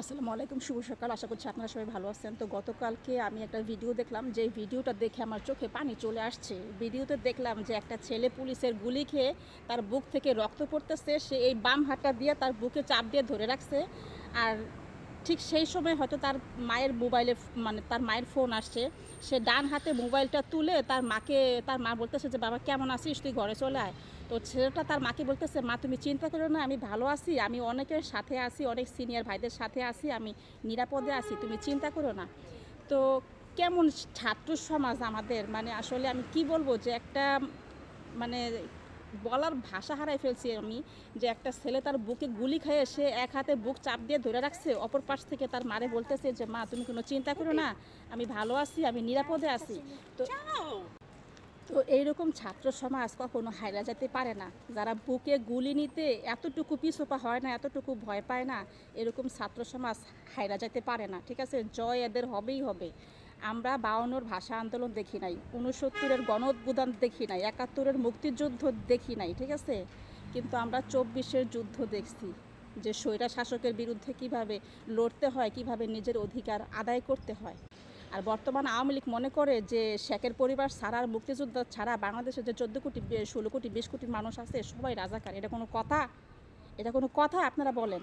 আসসালামু আলাইকুম, শুভ সকাল। আশা করছি আপনারা সবাই ভালো আছেন। তো গতকালকে আমি একটা ভিডিও দেখলাম, যে ভিডিওটা দেখে আমার চোখে পানি চলে আসছে। ভিডিওতে দেখলাম যে একটা ছেলে পুলিশের গুলি খেয়ে তার বুক থেকে রক্ত পড়তেছে। সে এই বাম হাতটা দিয়ে তার বুকে চাপ দিয়ে ধরে রাখছে। আর ঠিক সেই সময় হয়তো তার মায়ের মোবাইলে মানে তার মায়ের ফোন আসছে। সে ডান হাতে মোবাইলটা তুলে তার মাকে, তার মা বলতেছে যে, বাবা, কেমন আছিস? তুই ঘরে চলে আয়। তো ছেলেটা তার মাকে বলতেছে, মা, তুমি চিন্তা করো না, আমি ভালো আছি, আমি অনেকের সাথে আছি, অনেক সিনিয়র ভাইদের সাথে আছি, আমি নিরাপদে আছি, তুমি চিন্তা করো না। তো কেমন ছাত্র সমাজ আমাদের মানে আসলে আমি কি বলব যে একটা মানে বলার ভাষা হারাই ফেলছি আমি, যে একটা ছেলে তার বুকে গুলি খেয়ে সে এক হাতে বুক চাপ দিয়ে ধরে রাখছে, অপর পাশ থেকে তার মারে বলতেছে যে, মা, তুমি কোনো চিন্তা করো না, আমি ভালো আছি, আমি নিরাপদে আছি। তো তো এইরকম ছাত্র সমাজ কখনো হাইরা যেতে পারে না। যারা বুকে গুলি নিতে এতটুকু পিছোপা হয় না, এতটুকু ভয় পায় না, এরকম ছাত্র সমাজ হাইরা যেতে পারে না, ঠিক আছে? জয় এদের হবেই হবে। আমরা বাউন্নর ভাষা আন্দোলন দেখি নাই উনসত্তরের গণ উদ্বোধন দেখি নাই, একাত্তরের মুক্তিযুদ্ধ দেখি নাই, ঠিক আছে? কিন্তু আমরা চব্বিশের যুদ্ধ দেখছি, যে স্বৈরা শাসকের বিরুদ্ধে কীভাবে লড়তে হয়, কীভাবে নিজের অধিকার আদায় করতে হয়। আর বর্তমান আওয়ামী লীগ মনে করে যে শেখের পরিবার ছাড়া আর মুক্তিযোদ্ধা ছাড়া বাংলাদেশের যে চোদ্দ কোটি ষোলো কোটি, বিশ কোটি মানুষ আছে, সবাই রাজাকার। এটা কোনো কথা? এটা কোনো কথা? আপনারা বলেন।